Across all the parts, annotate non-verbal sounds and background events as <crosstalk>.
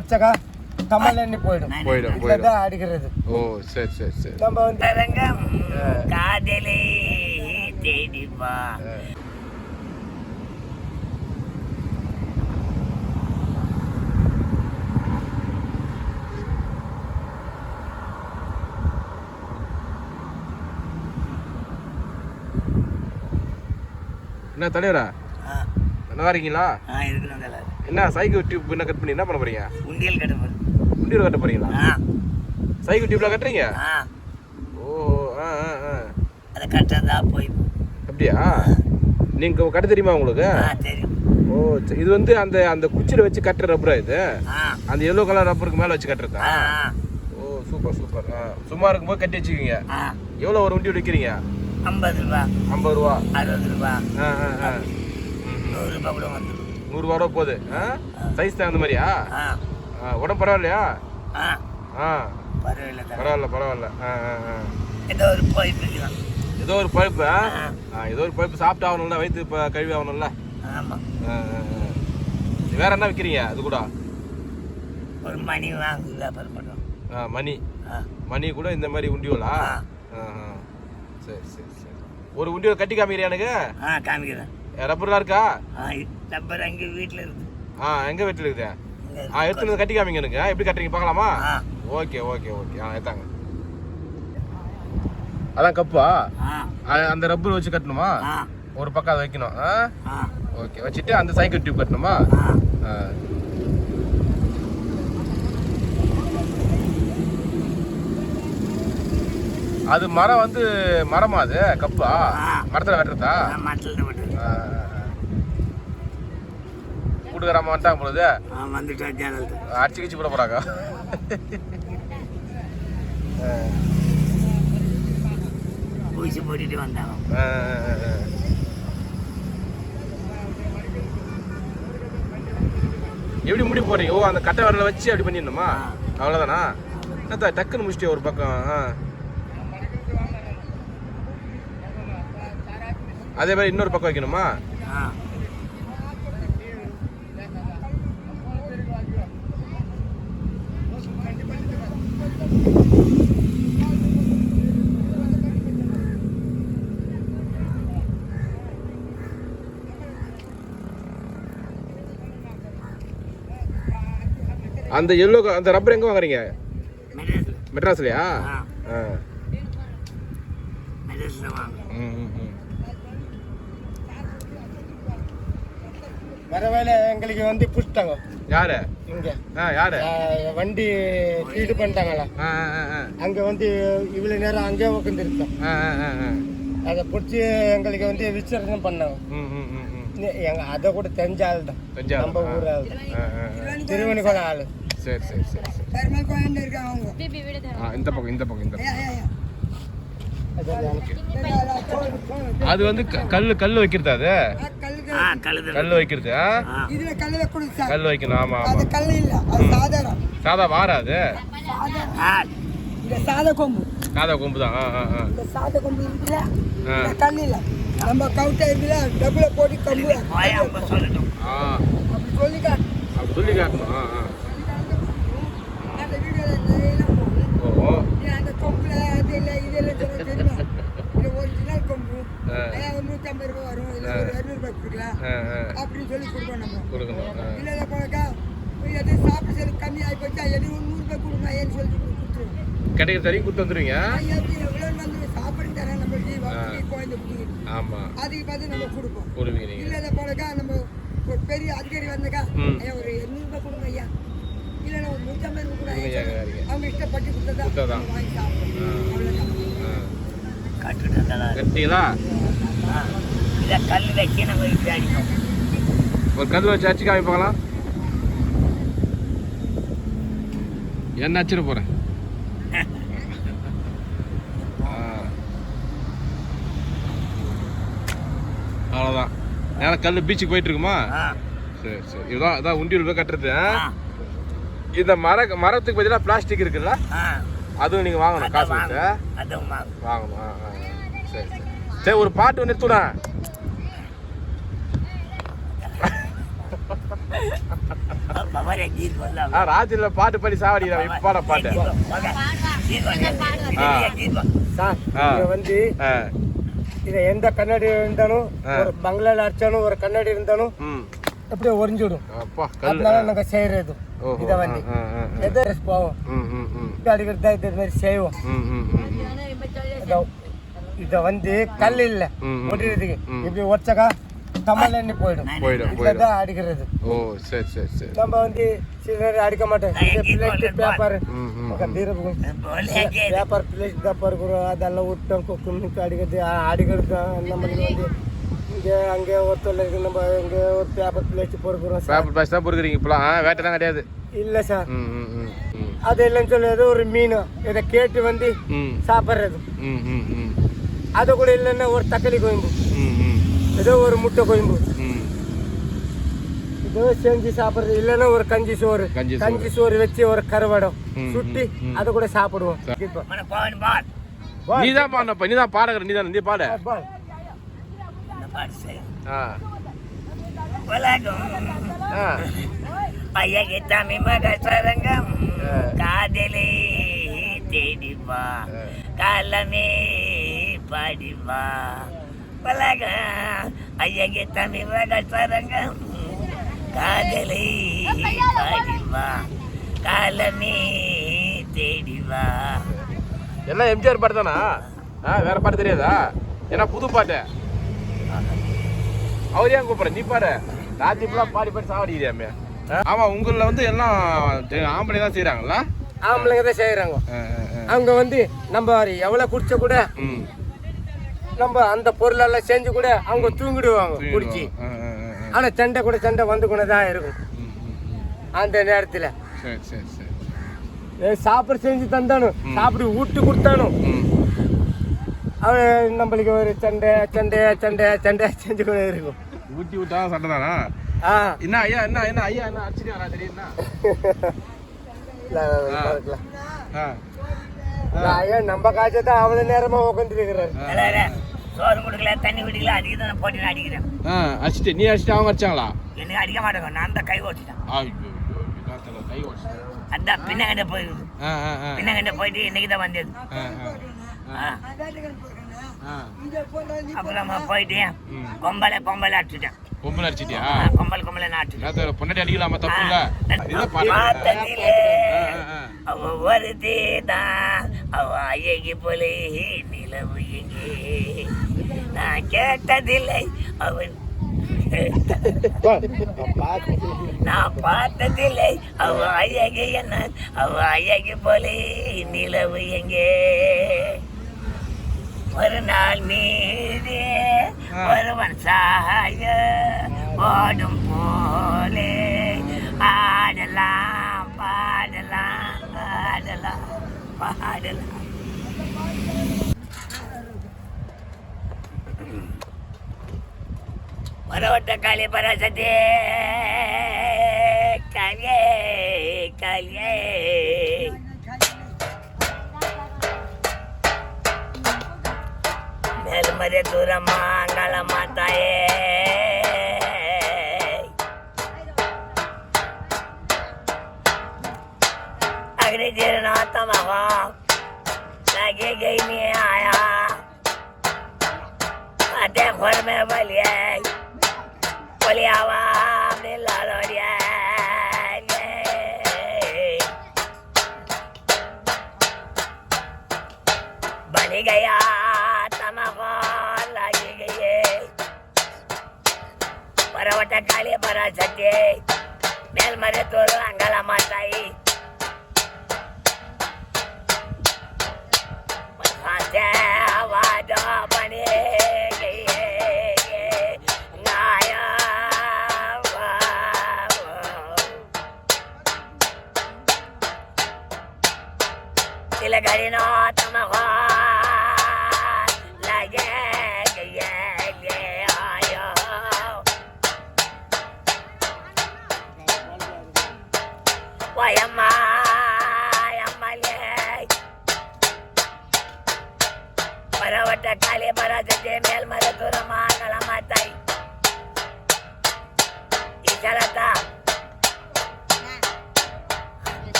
ஒச்சக்கா எண்ணி போயிடும். போயிடும் போயிடும். அடிக்கிறது. ஓ சரி சரி சரி. நம்ம வந்து தரங்கம் காதலை தேடி வா என்ன தலைவரா? நல்லா இருக்கீங்களா? ஆ இருக்கிறோம் தல என்ன சைக்கிள் டியூப் என்ன கட் பண்ணி என்ன பண்ண போறீங்க? உண்டியல் கடுப்பு குண்டியில் கட்ட போறீங்களா? சைக்கிள் டியூப்ல கட்டுறீங்க? ஆ. ஓ ஆ ஆ அதை கட்டுறதா போய் அப்படியா? நீங்க கட்ட தெரியுமா உங்களுக்கு? ஆ தெரியும். ஓ. இது வந்து அந்த அந்த குச்சியில வச்சு கட்டுற ரப்பரா இது? அந்த எல்லோ கலர் ரப்பருக்கு மேல வச்சு கட்டுறதா? ஓ சூப்பர் சூப்பர் சும்மா இருக்கும்போது கட்டி வச்சுக்கோங்க எவ்வளோ ஒரு வண்டி விற்கிறீங்க ஐம்பது ரூபா. ஐம்பது ரூபா. அறுபது ரூபா. ஆ ஆ ஆ. நூறு ரூபா கூட வந்துடும் நூறுரூவா ரூபா போகுது. ஆ? சைஸ் தகுந்த மாதிரியா? உடம்பு பரவாயில்லையா? ஆ. பரவாயில்ல பரவாயில்ல பரவாயில்ல. ஆ ஆ ஆ. ஏதோ ஒரு பிடிக்கலாம் ஏதோ ஒரு பழுப்பு ஆ? ஏதோ ஒரு பழுப்பு சாப்பிட்டு ஆகணும்ல வயிற்று இப்போ கழுவி ஆகணும்ல. ஆமாம். வேற என்ன விற்கிறீங்க அது கூட? ஒரு மணி வாங்கி வியாபாரம் பண்ணுறோம் ஆ மணி. மணி கூட இந்த மாதிரி உண்டியோலா. சரி சரி சரி. ஒரு உண்டியோல் கட்டி காமிக்கிறியா எனக்கு? ஆ காமிக்கிறேன். ரப்பர்லாம் இருக்கா? ரப்பர் அங்கே வீட்டில் இருக்கு. ஆ எங்க வீட்டில் இருக்குது? ஆ எடுத்துட்டு வந்து கட்டி காமிங்க எனக்கு எப்படி கட்டுறீங்க பார்க்கலாமா? Okay okay okay. ஆ எடுத்தாங்க. அதான் கப்பா? அந்த ரப்பர் வச்சு கட்டணுமா? ஒரு பக்கம் அதை வைக்கணும். ஆ? ஓகே வச்சுட்டு அந்த சைக்கிள் டியூப் கட்டணுமா? ஆ. அது மரம் வந்து மரமா அது? கப்பா. மரத்துல வெட்டுறதா விட்டு கூட்டுக்காரமா வந்துட்டாங்க பொழுது? ஆ வந்துட்டா ஜன்னல் அடிச்சு கிச்சு போட போறாங்க. ஊசி போட்டுட்டு வந்தாங்க. எப்படி முடி போறீங்க ஓ அந்த கட்டை விரல வச்சு அப்படி பண்ணிடணுமா? அவ்வளோதானா டக்குன்னு முடிச்சிட்டே ஒரு பக்கம். ஆ. அதே மாதிரி இன்னொரு பக்கம் வைக்கணுமா? அந்த எல்லோ அந்த ரப்பர் எங்க வாங்குறீங்க? மெட்ரஸில். மெட்ராஸ்லயா? ஆ. ஆ. மெட்ரஸில் வாங்க. ம், ம், ம். வர வேலை எங்களுக்கு வந்து புடிச்சிட்டாங்க யாரு? இங்க. ஆ யாரு? வண்டி ஃபீடு பண்ணிட்டாங்களா. அங்க வந்து இவ்வளவு நேரம் அங்கேயே உட்காந்துருக்கோம் ஆ ஆ ஆ ஆ. அதை பிடிச்சி எங்களுக்கு வந்து விசாரணை பண்ணாங்க ம் ம் ம் ம். நெ- எங்க அதை கூட தெரிஞ்ச ஆள் தான். நம்ம ஊர் ஆள். திருவணிக்குளம் ஆளு. சரி சரி சரி இந்த பக்கம் இந்த பக்கம் இந்த பக்கம். அது வந்து க- கல்லு கல்லு வைக்கிறது அது? கல்லு வைக்கிறது இதுல கல் வைக்கணும் சார். கல்லு வைக்கணும் ஆமா ஆமா. அது கல் இல்ல அது சாதாரணம் சாதா வாரா அது? சாத கொம்பு. சாதா கொம்பு தான் இந்த சாத கொம்பு. இந்த கல் இல்ல. நம்ம கவுட்ட இருக்குல்ல டபுள போட்டு கம்பு அப்படி சொல்லி காட்டு அப்படி சொல்லி காட்டணும் அந்த வீடியோல ஓ அந்த கொம்புல அது இல்ல இது இல்ல சொல்ல தெரியுமா இது ஒரிஜினல் கொம்பு ஆ. ஐம்பது ரூபாய் வரும் இல்ல ஒரு இரநூறு ரூபாய் கொடுக்கலாம் அப்படின்னு சொல்லி கொடுப்போம் நம்ம. கொடுக்கணும். இல்ல இல்ல போனாக்கா எது சாப்பிட சரி கம்மி ஆகி போச்சா எது ஒரு நூறு ரூபாய் கொடுங்க ஏன்னு சொல்லி கொடுத்துருவோம். கிடைக்கிற தரையும் கொடுத்து வந்துருவீங்க? சாப்பிட்டு தரேன் நம்ம குழந்தை குடிக்கு ஆமா. அதுக்கு பார்த்து நம்ம கொடுப்போம். நீங்க இல்லாத போனாக்கா நம்ம ஒரு பெரிய அதிகாரி வந்தாக்கா. ஐயா ஒரு எண்ணூறுபா கொடுங்க ஐயா. இல்லைன்னா ஒரு நூற்றம்பது ரூபா கூட. அவங்க இஷ்டப்பட்டு கொடுத்ததா? வாங்கி சாப்பிடுவோம். அவ்வளோதான் கட்டிங்களா இதை கல் வச்சு நம்ம இப்படி அடிப்போம் ஒரு கல் வச்சு அடிச்சு காமி பார்க்கலாம் என்ன அச்சிட போறேன்? ஆ. அவ்வளோதான் நேரம் கல் பீச்சுக்கு போயிட்டு இருக்குமா? சரி சரி. இதுதான் இதான் உண்டியல் போய் கட்டுறது. இந்த மர மரத்துக்கு பதிலாக பிளாஸ்டிக் இருக்குல்ல? அதுவும் நீங்கள் வாங்கணும் காசு வாங்கணும். ஆ. சரி சரி. சரி ஒரு பாட்டு ஆ ராத்திரில பாட்டு பாடி சாவடிக்கிறா இப்ப பாட பாட்டு. ஆ. சார் ஆ. இங்க வந்து இத எந்த கண்ணாடி இருந்தாலும். ஒரு பங்களால அடிச்சாலும் ஒரு கண்ணாடி இருந்தாலும் அப்படியே ஒரிஞ்சிடும் அப்பா கல் அதனால நாங்க செய்யறது. இத வந்து. ஆ, ஆ, ஆ. எதோ போவோம். அடிக்கிறது இது மாதிரி செய்வோம். இதோ வந்து கல் இல்ல. ஒட்டிறதுக்கு. இப்படி கமல் எண்ணி போயிடும். போயிடும் போயிடும். அடிக்கிறது. ஓ சரி சரி சரி. நம்ம வந்து சில நேரம் அடிக்க மாட்டோம். Plate paper paper plate paper அதெல்லாம் விட்டோம் கும்மிக்கு அடிக்கிறது அடிக்கிறது நம்மளுக்கு வந்து இங்கே அங்கே ஒருத்தர் இருக்கு. நம்ம இங்கே ஒரு பேப்பர் பிளேட் பொறுக்கிறோம் பேப்பர் பாஸ் தான் பொறுக்குறீங்க இப்பலாம். ஆ, வேட்டைலாம் கிடையாது. இல்லை சார் அது இல்லைன்னு சொல்லி ஒரு மீன். இதை கேட்டு வந்து சாப்பிட்றது. அது கூட இல்லைன்னா ஒரு தக்காளி கோயம்பு ம் ம். ஏதோ ஒரு முட்டை கோயம்பு ம். ஏதோ செஞ்சு சாப்பிட்றது. இல்லைன்னா ஒரு கஞ்சி சோறு. கஞ்சி சோறு. கஞ்சி சோறு வச்சு ஒரு கருவடம். சுட்டி. அதை கூட சாப்பிடுவோம். நீ தான் பாடணும் நீ தான் பாடகர் நீ தான் நீ பாட. ஐயகி தமிழ் மக சரங்கம். காதலை தேடிவா ஆ. பாடிவா. உலகம் ஐயகி தமிழ் மக சரங்கம். காதலை பாடிவா. காலமே தேடிவா. எல்லாம் எம்ஜிஆர் பாட்டு தானா? ஆ வேற பாட்டு தெரியாதா? ஏன்னா புது பாட்டு? அவர் ஏன் கூப்பிடுற நீ பாடு. ராத்திரி ஃபுல்லாக பாடி பாடி சாவடிக்கிறியாமே ஆமா உங்களில் வந்து எல்லாம் ஆம்பளை தான் செய்கிறாங்களா ஆம்பளைங்க தான் செய்கிறாங்க அவங்க வந்து நம்ம எவ்வளோ குடிச்ச கூட ம். நம்ம அந்த பொருளெல்லாம் செஞ்சு கூட அவங்க தூங்கிடுவாங்க குடிச்சு. ஆனால் சண்டை கூட சண்டை வந்து கூட தான் இருக்கும். அந்த நேரத்தில். சாப்பிட செஞ்சு தந்தானும். சாப்பிட்டு ஊட்டு கொடுத்தானும். அவன் நம்மளுக்கு ஒரு சண்டை சண்டை சண்டை சண்டை செஞ்சு கூட இருக்கும். ஊட்டி விட்டா சண்டை தானா? என்ன ஐயா என்ன என்ன ஐயா என்ன அடிச்சுட்டு வரா தெரியுமா <laughs> இல்ல, ஆ. பார்க்கலாம். ஆ நான் ஐயா நம்ம காய்ச்ச தான் அவ்வளோ நேரமாக உட்காந்துருக்கிறாரு எல்லாரும் சோறு கொடுக்கல தண்ணி குடிக்கல அதுக்கு தான் போட்டு அடிக்கிறேன். ஆ அடிச்சுட்டு நீ அடிச்சுட்டு அவங்க அடிச்சாங்களா? எனக்கு அடிக்க மாட்டேங்க நான் தான் கை ஓட்டிட்டேன். ஐயோ கை உடைச்சிட்டேன். அதான் பின்னகண்ட போயிடுது. ஆ ஆ ஆ. பின்னகண்ட போயிட்டு இன்னைக்கு தான் வந்தது. அப்புறமா போயிட்டு. கொம்பலை கொம்பலை அடிச்சுட்டேன். பொம்பளை அடிச்சிட்டியா? கொம்பலை நான் அடிச்சுட்டேன் நேத்து பொண்டாட்டி அடிக்கலாமா தப்பு இல்ல ஒருத்தி தான் அவ அழகி போலே நிலவு எங்கே நான் கேட்டதில்லை அவன் நான் பார்த்ததில்லை அவ அழகி என்ன? அவ அழகி போலே நிலவு எங்கே ஒரு நாள் மீது Puluhan sahaya Bodong boleh Adalah Adalah Adalah Adalah kali para sedih Kali Kali. Maria Dura અગ્નિધીર નો તમારો લાગે ગઈ ને આયા અધે ઘર મેં બોલીએ બોલી આવા தாயே மேல்மருத்துவரும் அங்காளம்மா தாயி.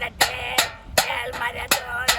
El maratón.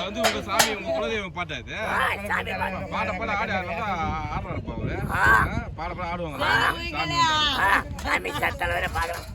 வந்து உங்க சாமி உங்க குலதெய்வம் பாட்டாது பாட பாட ஆடு ஆடுறாரு பாட பாட ஆடுவாங்க சாமி சத்தம் வேற பாடுவோம்.